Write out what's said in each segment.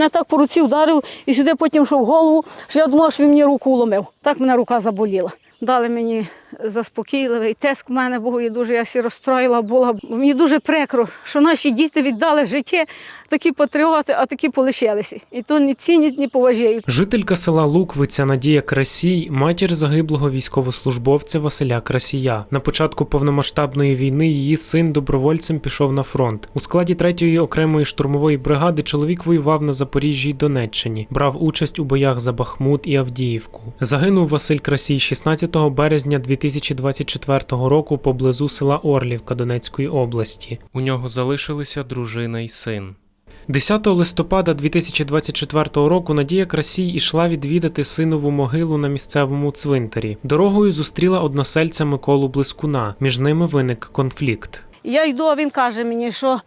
мене так по руці вдарив і сюди потім що в голову, що я думала, що він мені руку ломив. Так мене рука заболіла. Дали мені заспокійливий тиск в мене, бо я дуже я сі розстроїла була. Мені дуже прикро, що наші діти віддали життя, такі патріоти, а такі полишилися. І то не цінять, не поважають. Жителька села Луквиця Надія Красій, матір загиблого військовослужбовця Василя Красія. На початку повномасштабної війни її син добровольцем пішов на фронт. У складі 3-ї окремої штурмової бригади чоловік воював на Запоріжжі й Донеччині, брав участь у боях за Бахмут і Авдіївку. Загинув Василь Красій 16 березня 2024 року поблизу села Орлівка Донецької області. У нього залишилися дружина й син. 10 листопада 2024 року Надія Красій ішла відвідати синову могилу на місцевому цвинтарі. Дорогою зустріла односельця Миколу Блискуна. Між ними виник конфлікт. Я йду, а він каже мені, що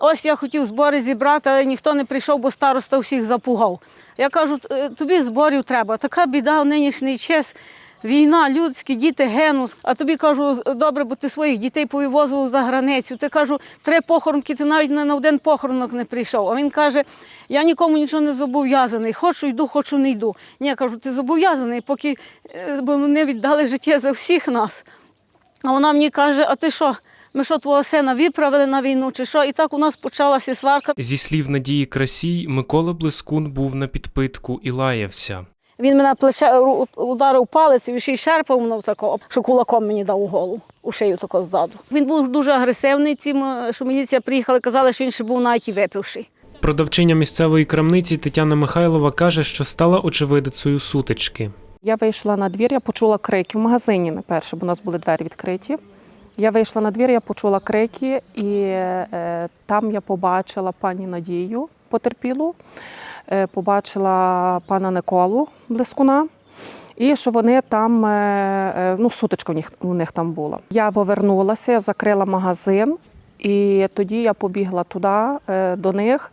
ось я хотів збори зібрати, але ніхто не прийшов, бо староста всіх запугав. Я кажу, «Е, тобі зборів треба. Така біда в нинішній час. Війна, людські діти гинуть. А тобі кажу, добре, бо ти своїх дітей повивозив за границю. Ти кажу, три похоронки, ти навіть не на один похоронок не прийшов. А він каже: я нікому нічого не зобов'язаний. Хочу йду, хочу не йду. Ні, я кажу, ти зобов'язаний, поки е, бо вони віддали життя за всіх нас. А вона мені каже: а ти що? Ми що твого сина виправили на війну, чи що? І так у нас почалася сварка. Зі слів Надії Красій, Микола Блискун був на підпитку і лаявся. Він мене плече ударив палець і ще й шерпав мене тако, що кулаком мені дав у голову, у шию тако ззаду. Він був дуже агресивний. Тим, е, що міліція приїхала, казали, що він ще був навіть і випивший. Продавчиня місцевої крамниці Тетяна Михайлова каже, що стала очевидицею сутички. Я вийшла на двір, я почула крики в магазині найперше, бо у нас були двері відкриті. Я вийшла на двір, я почула крики, і е, там я побачила пані Надію потерпілу, е, побачила пана Николу Блискуна. І що вони там, е, е, ну, сутичка у них, у них там була. Я повернулася, закрила магазин, і тоді я побігла туди до них.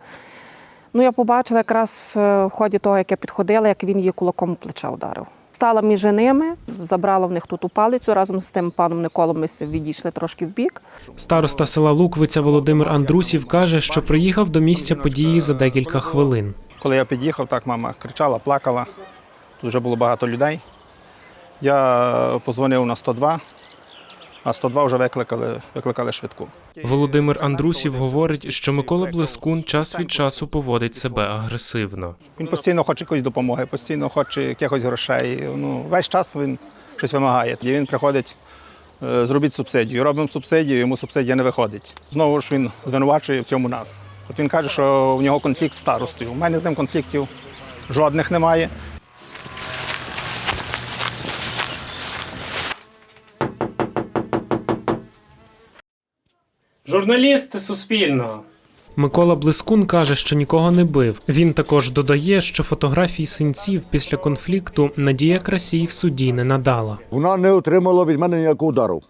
Ну, я побачила якраз в ході того, як я підходила, як він її кулаком в плече ударив. Стала між ними, забрала в них тут у палицю. Разом з тим паном Николом ми відійшли трошки в бік. Староста села Луквиця Володимир Андрусів каже, що приїхав до місця події за декілька хвилин. Коли я під'їхав, так мама кричала, плакала. Тут вже було багато людей. Я позвонив на 102, а 102 вже викликали, викликали швидку. Володимир Андрусів говорить, що Микола Блискун час від часу поводить себе агресивно. Він постійно хоче якоїсь допомоги, постійно хоче якихось грошей. Ну, весь час він щось вимагає. І він приходить, е, зробіть субсидію. Робимо субсидію, йому субсидія не виходить. Знову ж він звинувачує в цьому нас. От він каже, що в нього конфлікт з старостою. У мене з ним конфліктів жодних немає. Журналісти Суспільного. Микола Блискун каже, що нікого не бив. Він також додає, що фотографії синців після конфлікту Надія Красій в суді не надала. Вона не отримала від мене ніякого удару.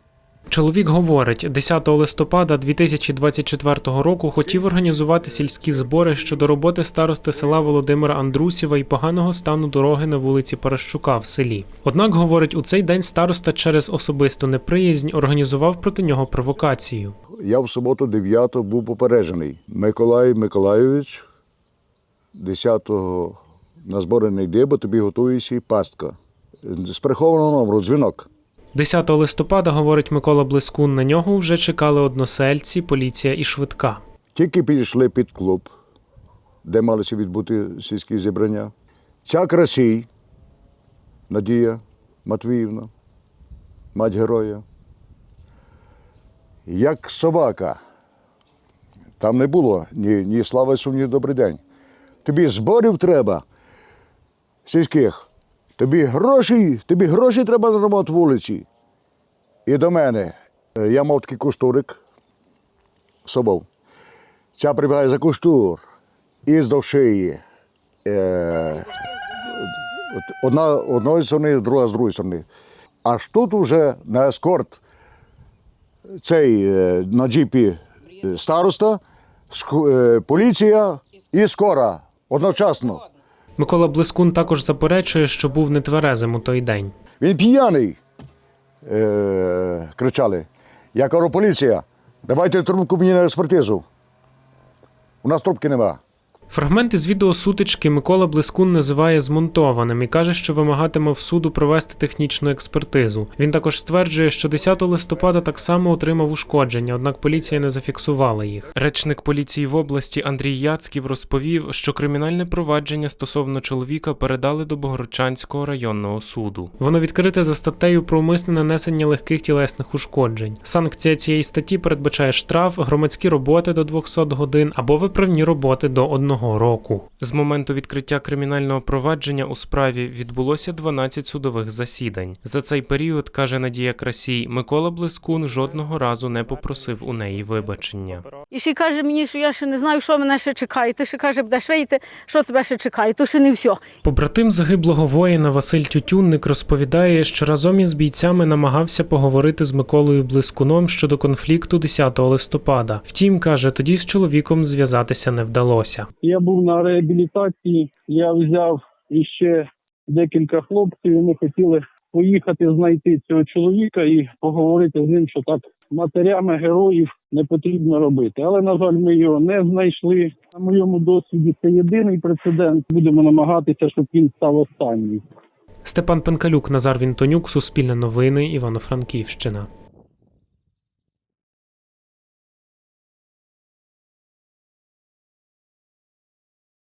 Чоловік говорить, 10 листопада 2024 року хотів організувати сільські збори щодо роботи старости села Володимира Андрусєва і поганого стану дороги на вулиці Паращука в селі. Однак, говорить, у цей день староста через особисту неприязнь організував проти нього провокацію. Я в суботу 9 був попереджений. Миколай Миколайович 10-го на збори не йди, бо тобі готується і пастка. З прихованого номеру дзвінок. 10 листопада, говорить Микола Блискун, на нього вже чекали односельці, поліція і швидка. Тільки підійшли під клуб, де малися відбути сільські зібрання. Ця красій, Надія Матвіївна, мать героя. Як собака. Там не було ні, ні слава сум, ні добрий день. Тобі зборів треба сільських. Тобі гроші, тобі гроші треба ремонт вулиці. І до мене. Е, Я мав такий куштурик, собов. Ця прибігає за куштур і здов шиї. Е, одна одної сторони, друга з другої сторони. Аж тут уже на ескорт цей е, на джіпі е, староста, поліція і скора одночасно. Микола Блискун також заперечує, що був нетверезим у той день. Він п'яний. Е, кричали. Я кажу, поліція, давайте трубку мені на експертизу. У нас трубки нема. Фрагменти з відео сутички Микола Блискун називає змонтованим і каже, що вимагатиме в суду провести технічну експертизу. Він також стверджує, що 10 листопада так само отримав ушкодження, однак поліція не зафіксувала їх. Речник поліції в області Андрій Яцьків розповів, що кримінальне провадження стосовно чоловіка передали до Богородчанського районного суду. Воно відкрите за статтею про умисне нанесення легких тілесних ушкоджень. Санкція цієї статті передбачає штраф, громадські роботи до 200 годин або виправні роботи до одного року. З моменту відкриття кримінального провадження у справі відбулося 12 судових засідань. За цей період, каже Надія Красій, Микола Блискун жодного разу не попросив у неї вибачення. І ще каже мені, що я ще не знаю, що мене ще чекає. Ти ще каже, будеш вийти, що тебе ще чекає, то ще не все. Побратим загиблого воїна Василь Тютюнник розповідає, що разом із бійцями намагався поговорити з Миколою Блискуном щодо конфлікту 10 листопада. Втім, каже, тоді з чоловіком зв'язатися не вдалося. Я був на реабілітації, я взяв іще декілька хлопців, і ми хотіли поїхати знайти цього чоловіка і поговорити з ним, що так матерями героїв не потрібно робити. Але, на жаль, ми його не знайшли. На моєму досвіді це єдиний прецедент. Будемо намагатися, щоб він став останнім. Степан Пенкалюк, Назар Вінтонюк, Суспільне новини, Івано-Франківщина.